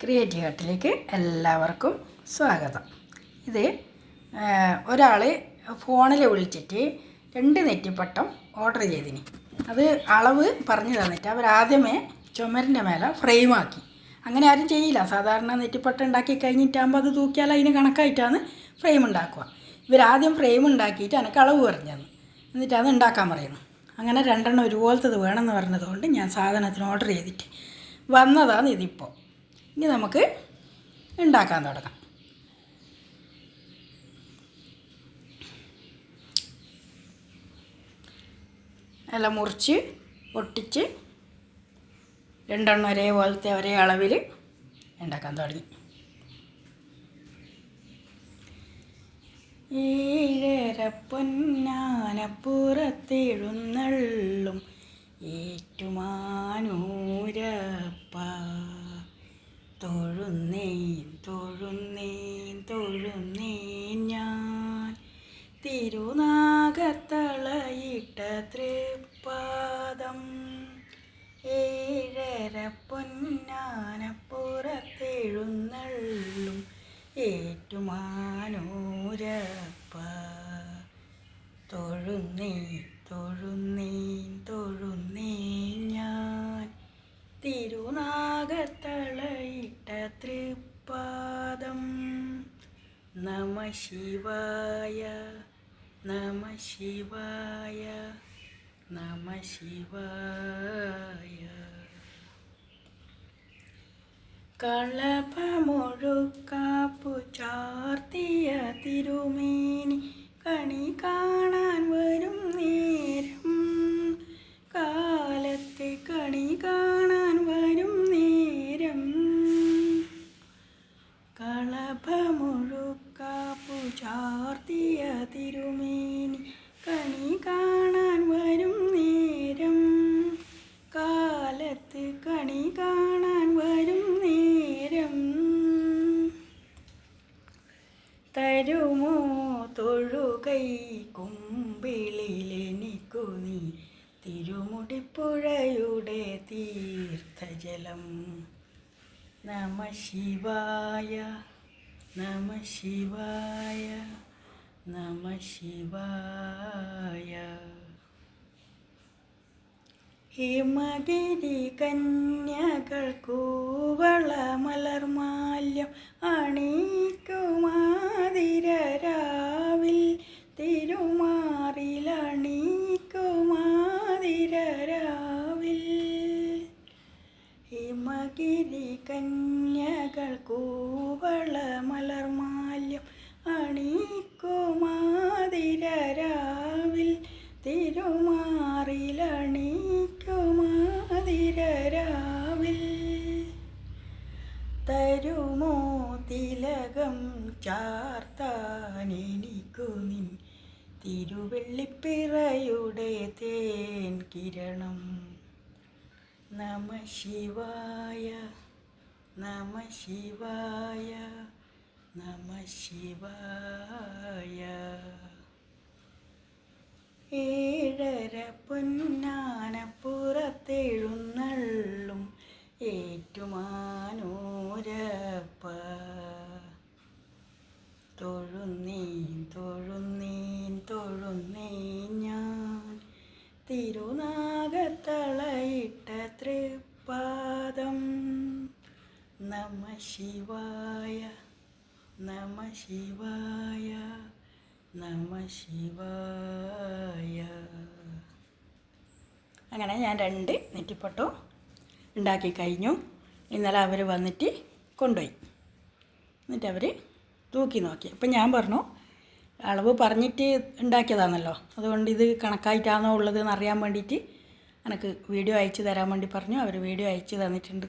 Creative ആർട്ടിലേക്ക് എല്ലാവർക്കും സ്വാഗതം. ഇത് ഒരാൾ ഫോണിൽ വിളിച്ചിട്ട് രണ്ട് നെറ്റിപ്പട്ടം ഓർഡർ ചെയ്തിനി. അത് അളവ് പറഞ്ഞു തന്നിട്ട് അവർ ആദ്യമേ ചുമരിന്റെ മേലെ ഫ്രെയിമാക്കി അങ്ങനെ ആരും ചെയ്യില്ല. സാധാരണ നെറ്റിപ്പട്ടം ഉണ്ടാക്കി കഴിഞ്ഞിട്ടാകുമ്പോൾ അത് തൂക്കിയാൽ അതിന് കണക്കായിട്ടാണ് ഫ്രെയിം ഉണ്ടാക്കുക. ഇവരാദ്യം ഫ്രെയിം ഉണ്ടാക്കിയിട്ട് എനിക്ക് അളവ് പറഞ്ഞു തന്നു എന്നിട്ട് അത് ഉണ്ടാക്കാൻ പറയുന്നു. അങ്ങനെ രണ്ടെണ്ണം ഒരുപോലത്തത് വേണമെന്ന് പറഞ്ഞതുകൊണ്ട് ഞാൻ സാധനത്തിന് ഓർഡർ ചെയ്തിട്ട് വന്നതാണ് ഇതിപ്പോൾ ഇനി നമുക്ക് ഉണ്ടാക്കാൻ തുടങ്ങാം. നല്ല മുറിച്ച് പൊട്ടിച്ച് രണ്ടെണ്ണം ഒരേപോലത്തെ ഒരേ അളവിൽ ഉണ്ടാക്കാൻ തുടങ്ങി. ഏഴര പൊന്നാനപ്പുറത്തെഴുന്നള്ളും ഏറ്റുമാനൂരപ്പ തിരുനാഗത്തളയിട്ട തൃപ്പാദം. ഏഴര പൊന്നാനപ്പുറത്തെഴുന്നള്ളും ഏറ്റുമാനൂരപ്പ. തൊഴുന്നേ തൊഴുന്നേ തൊഴുന്നേ ഞാൻ. തിരുനാഗത്തളയിട്ട തൃപ്പാദം. നമ ശിവായ നമ ശിവായ നമ ശിവായ കളഭമൊഴുക്കാപ്പു ചാർത്തിയ തിരുമേനി കണി കാണാൻ വരും നേരം. കാലത്തെ കണി കാണാൻ തരുമോ തൊഴുകൈ കുമ്പിളിലെനിക്കു നീ തിരുമുടിപ്പുഴയുടെ തീർത്ഥജലം. നമ ശിവായ നമ ശിവായ നമ ശിവായ. ഹിമഗിരി കന്യകൾ കൂവള മലർമാല്യം അണീക്കുമാതിരരാവിൽ ഹിമഗിരി കന്യകൾ കൂവള മലർമാല്യം അണീക്കുമാതിരരാവിൽ തിരുമാറിലണീക്കുമാതിരരാവിൽ തരുമോ തിലകം ചാർത്താനെനിക്കു നിൻ തിരുവെള്ളിപ്പിറയുടെ തേൻ കിരണം. നമ ശിവായ നമ ശിവായ നമ ശിവായ. ഏഴര പൊന്നാനപ്പുറത്തെഴുന്നള്ളും ഏറ്റുമാനൂരപ്പ. തൊഴുന്നേൻ തൊഴുന്നീൻ തൊഴുന്നീ ഞാൻ തിരുനാഗത്തളയിട്ട തൃപ്പാദം നമ ശിവായ നമ ശിവായ നമ ശിവായ. അങ്ങനെ ഞാൻ രണ്ട് നെറ്റിപ്പട്ടു ഉണ്ടാക്കി കഴിഞ്ഞു. ഇന്നലെ അവർ വന്നിട്ട് കൊണ്ടുപോയി. എന്നിട്ട് അവർ തൂക്കി നോക്കി. അപ്പം ഞാൻ പറഞ്ഞു അളവ് പറഞ്ഞിട്ട് ഉണ്ടാക്കിയതാണല്ലോ. അതുകൊണ്ട് ഇത് കണക്കായിട്ടാണോ ഉള്ളത് എന്ന് അറിയാൻ വേണ്ടിയിട്ട് എനിക്ക് വീഡിയോ അയച്ചു തരാൻ വേണ്ടി പറഞ്ഞു. അവർ വീഡിയോ അയച്ചു തന്നിട്ടുണ്ട്.